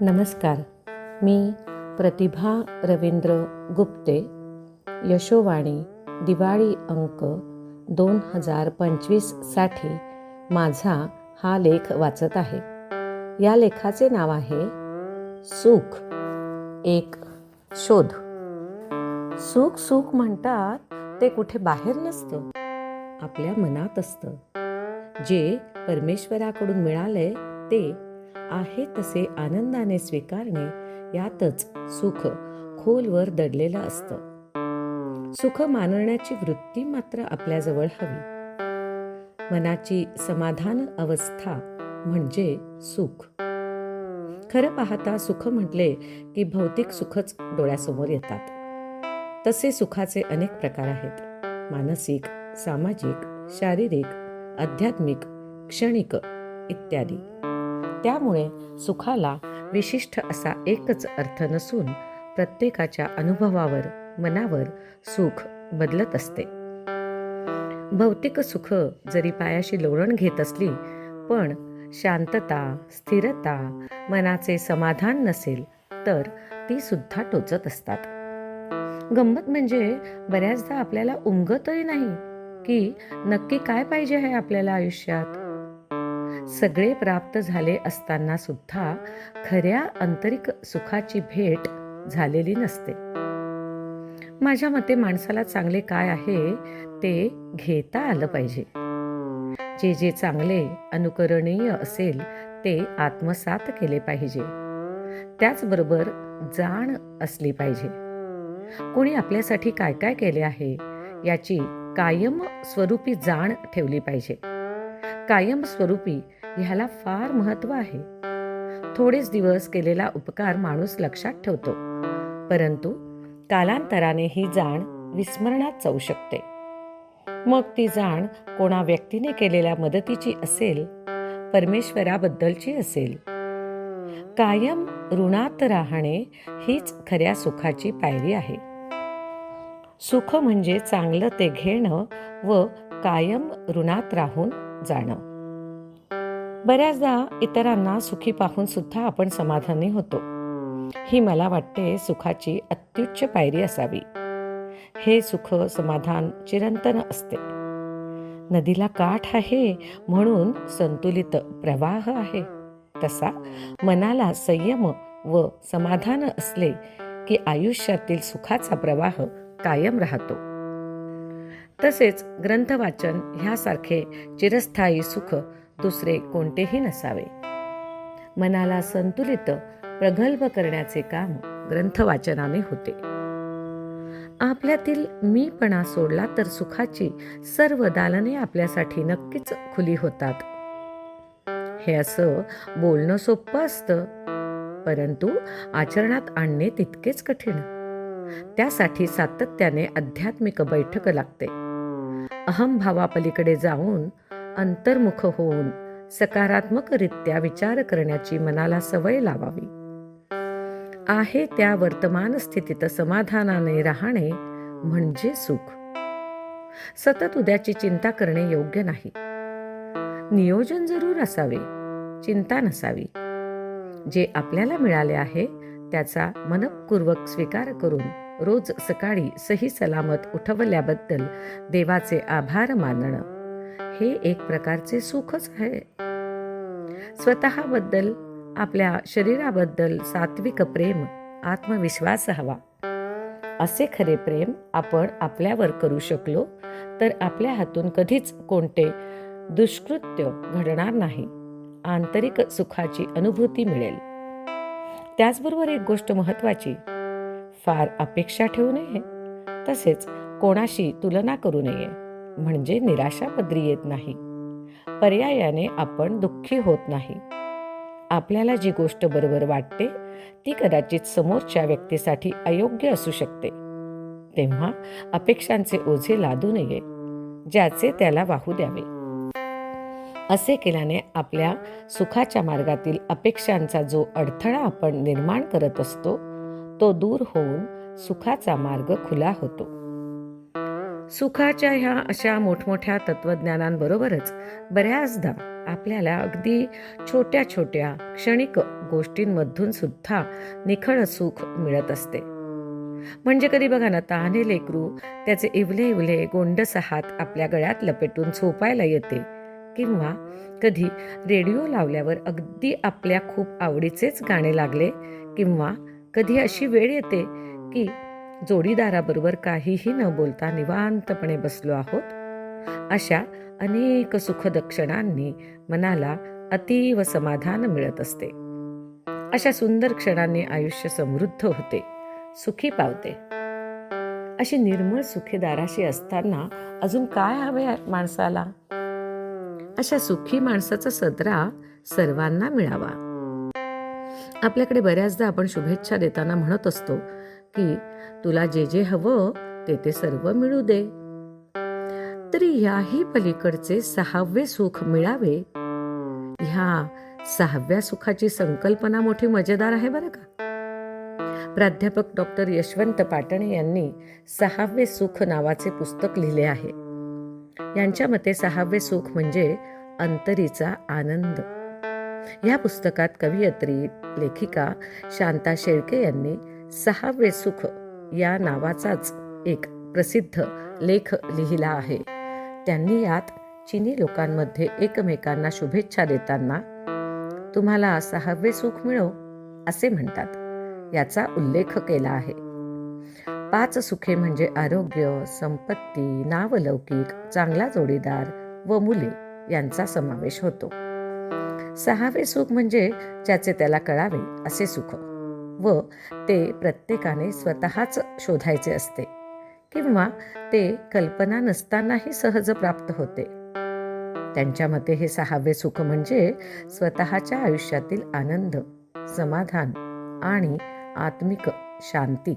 नमस्कार. मी प्रतिभा रवींद्र गुप्ते यशोवाणी दिवाळी अंक दोन हजार पंचवीससाठी माझा हा लेख वाचत आहे. या लेखाचे नाव आहे सुख. एक शोध. सुख सुख म्हणतात ते कुठे बाहेर नसतं आपल्या मनात असतं. जे परमेश्वराकडून मिळालंय ते आहे तसे आनंदाने स्वीकारणे यातच सुख खोलवर दडलेलं असतं. सुख मानण्याची वृत्ती मात्र आपल्याजवळ हवी. मनाची समाधान अवस्था म्हणजे सुख. खरं पाहता सुख म्हटले की भौतिक सुखच डोळ्यासमोर येतात. तसे सुखाचे अनेक प्रकार आहेत. मानसिक सामाजिक शारीरिक आध्यात्मिक क्षणिक इत्यादी. त्यामुळे सुखाला विशिष्ट असा एकच अर्थ नसून प्रत्येकाच्या अनुभवावर मनावर सुख बदलत असते. भौतिक सुख जरी पायाशी लोळण घेत असली पण शांतता स्थिरता मनाचे समाधान नसेल तर ती सुद्धा टोचत असतात. गंमत म्हणजे बऱ्याचदा आपल्याला उमगतही नाही की नक्की काय पाहिजे आहे आपल्याला आयुष्यात? सगळे प्राप्त झाले असताना सुद्धा खऱ्या आंतरिक सुखाची भेट झालेली नसते. माझ्या मते माणसाला चांगले काय आहे ते घेता आलं पाहिजे. जे जे चांगले अनुकरणीय असेल ते आत्मसात केले पाहिजे. त्याचबरोबर जाण असली पाहिजे. कोणी आपल्यासाठी काय काय केले आहे याची कायम स्वरूपी जाण ठेवली पाहिजे. कायम स्वरूपी ह्याला फार महत्त्व आहे. थोडेच दिवस केलेला उपकार माणूस लक्षात ठेवतो. परंतु कालांतराने ही जाण विस्मरणात जाऊ शकते. मग ती जाण कोणा व्यक्तीने केलेल्या मदतीची असेल परमेश्वराबद्दलची असेल. कायम ऋणात राहणे हीच खऱ्या सुखाची पायरी आहे. सुख म्हणजे चांगलं ते घेणं व कायम ऋणात राहून जाणं. बऱ्याचदा इतरांना सुखी पाहून सुद्धा आपण समाधानी होतो. ही मला वाटते सुखाची अत्युच्च पायरी असावी. हे सुख समाधान चिरंतन असते. नदीला काठ आहे म्हणून संतुलित प्रवाह आहे. तसा मनाला संयम व समाधान असले की आयुष्यातील सुखाचा प्रवाह कायम राहतो. तसेच ग्रंथवाचन ह्यासारखे चिरस्थायी सुख दुसरे कोणतेही नसावे. मनाला संतुलित प्रगल्भ करण्याचे काम ग्रंथवाचनाने होते. आपल्यातील मीपणा सोडला तर सुखाची सर्व दालने आपल्यासाठी नक्कीच खुली होतात. हे असं बोलणं सोपं असतं परंतु आचरणात आणणे तितकेच कठीण. त्यासाठी सातत्याने आध्यात्मिक बैठक लागते. अहमभावापलीकडे जाऊन अंतर्मुख होऊन सकारात्मकरित्या विचार करण्याची मनाला सवय लावावी. आहे त्या वर्तमान स्थितीत समाधानाने राहणे म्हणजे सुख. सतत उद्याची चिंता करणे योग्य नाही. नियोजन जरूर असावे चिंता नसावी. जे आपल्याला मिळाले आहे त्याचा मनपूर्वक स्वीकार करून रोज सकाळी सही सलामत उठवल्याबद्दल देवाचे आभार मानणं. हे एक प्रकारचे सुखच आहे. स्वतःबद्दल आपल्या शरीराबद्दल सात्विक प्रेम आत्मविश्वास हवा. असे खरे प्रेम आपण आपल्यावर करू शकलो तर आपल्या हातून कधीच कोणते दुष्कृत्य घडणार नाही. आंतरिक सुखाची अनुभूती मिळेल. त्याचबरोबर एक गोष्ट महत्वाची फार अपेक्षा ठेवू नये. तसेच कोणाशी तुलना करू नये. म्हणजे निराशा पदरी येत नाही. पर्यायाने आपण दुःखी होत नाही. आपल्याला जी गोष्ट बरोबर वाटते ती कदाचित समोरच्या व्यक्तीसाठी अयोग्य असू शकते. तेव्हा अपेक्षांचे ओझे लादू नये ज्याचे त्याला वाहू द्यावे. असे केल्याने आपल्या सुखाच्या मार्गातील अपेक्षांचा जो अडथळा आपण निर्माण करत असतो तो दूर होऊन सुखाचा मार्ग खुला होतो. सुखाच्या ह्या अशा मोठमोठ्या तत्वज्ञानांबरोबरच बऱ्याचदा आपल्याला अगदी छोट्या छोट्या क्षणिक गोष्टींमधून सुद्धा निखळ सुख मिळत असते. म्हणजे कधी बघा ना तहाने लेकरू त्याचे इवले इवले गोंडस हात आपल्या गळ्यात लपेटून झोपायला येते. किंवा कधी रेडिओ लावल्यावर अगदी आपल्या खूप आवडीचेच गाणे लागले. किंवा कधी अशी वेळ येते की जोडीदाराबरोबर काहीही न बोलता निवांतपणे बसलो आहोत. अशा अनेक सुखद क्षणांनी मनाला अतीव समाधान मिळत असते. अशा सुंदर क्षणांनी आयुष्य समृद्ध होते सुखी पावते. अशी निर्मळ सुखीदाराशी असताना अजून काय हवे माणसाला? अशा सुखी माणसाचा सदरा सर्वांना मिळावा. आपल्याकडे बऱ्याचदा आपण शुभेच्छा देताना म्हणत असतो की तुला जे जे हवं ते ते सर्व मिळू दे. तरी याही पलीकडचे सहावे सुख मिळावे. ह्या सहाव्या सुखाची संकल्पना मोठी मजेदार आहे बरं का? प्राध्यापक डॉक्टर यशवंत पाटणे यांनी सहावे सुख नावाचे पुस्तक लिहिले आहे. यांच्या मते सहावे सुख म्हणजे अंतरीचा आनंद. या पुस्तकात कवयित्री लेखिका शांता शेळके यांनी सहावे सुख या नावाचाच एक प्रसिद्ध लेख लिहिला आहे. त्यांनी यात चिनी लोकांमध्ये एकमेकांना शुभेच्छा देताना तुम्हाला सहावे सुख मिळो असे म्हणतात. याचा उल्लेख केला आहे. पाच सुखे म्हणजे आरोग्य संपत्ती नावलौकिक चांगला जोडीदार व मुले यांचा समावेश होतो. सहावे सुख म्हणजे ज्याचे त्याला कळावे असे सुख. व ते प्रत्येकाने स्वतःच शोधायचे असते किंवा ते कल्पना नसतानाही सहज प्राप्त होते. त्यांच्या मते हे सहावे सुख म्हणजे स्वतःच्या आयुष्यातील आनंद समाधान आणि आत्मिक शांती.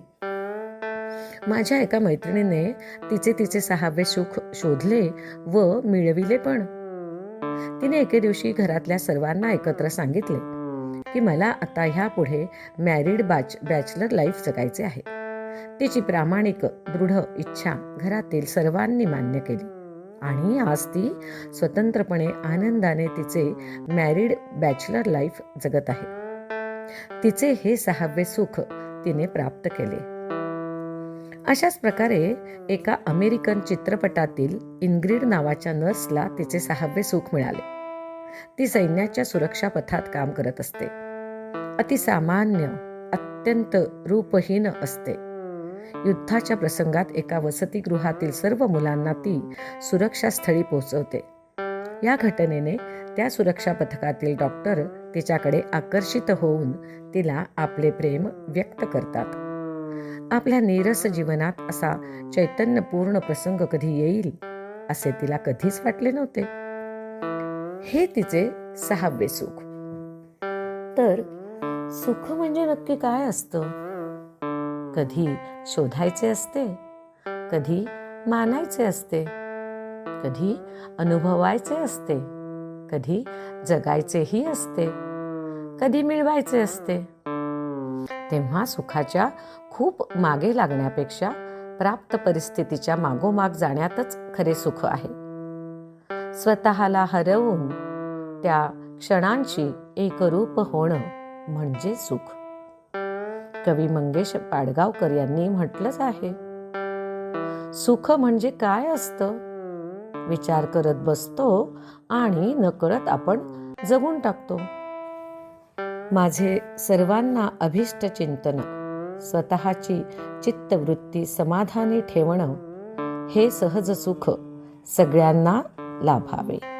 माझ्या एका मैत्रिणीने तिचे तिचे सहावे सुख शोधले व मिळविले पण. तिने एके दिवशी घरातल्या सर्वांना एकत्र सांगितले की मला आता ह्यापुढे मॅरिड बॅच बॅचलर लाईफ जगायचे आहे. तिची प्रामाणिक दृढ इच्छा घरातील सर्वांनी मान्य केली. आणि आज ती स्वतंत्रपणे आनंदाने तिचे मॅरिड बॅचलर लाईफ जगत आहे. तिचे हे सहावे सुख तिने प्राप्त केले. अशाच प्रकारे एका अमेरिकन चित्रपटातील इनग्रीड नावाच्या नर्सला तिचे सहावे सुख मिळाले. ती सैन्याच्या सुरक्षा पथात काम करत असते. अतिसामान्य अत्यंत रूपहीन असते. युद्धाच्या प्रसंगात एका वसतिगृहातील सर्व मुलांना ती सुरक्षा स्थळी पोहोचवते. या घटनेने त्या सुरक्षा पथकातील डॉक्टर तिच्याकडे आकर्षित होऊन तिला आपले प्रेम व्यक्त करतात. आपल्या नीरस जीवनात असा चैतन्यपूर्ण प्रसंग कधी येईल असे तिला कधीच वाटले नव्हते. हे तिचे सहावे सुख. तर सुख म्हणजे नक्की काय असतं? कधी शोधायचे असते? कधी मानायचे असते? कधी अनुभवायचे असते? कधी जगायचेही असते? कधी मिळवायचे असते? तेव्हा सुखाच्या खूप मागे लागण्यापेक्षा प्राप्त परिस्थितीच्या मागोमाग जाण्यातच खरे सुख आहे. स्वतःला हरवून त्या क्षणांची एकरूप होणं म्हणजे सुख. कवी मंगेश पाडगावकर यांनी म्हटलंच आहे सुख म्हणजे काय असतं? विचार करत बसतो आणि नकळत आपण जगून टाकतो. माझे सर्वांना अभिष्ट चिंतन स्वतःची चित्तवृत्ती समाधानी ठेवणं हे सहज सुख सगळ्यांना لا، 味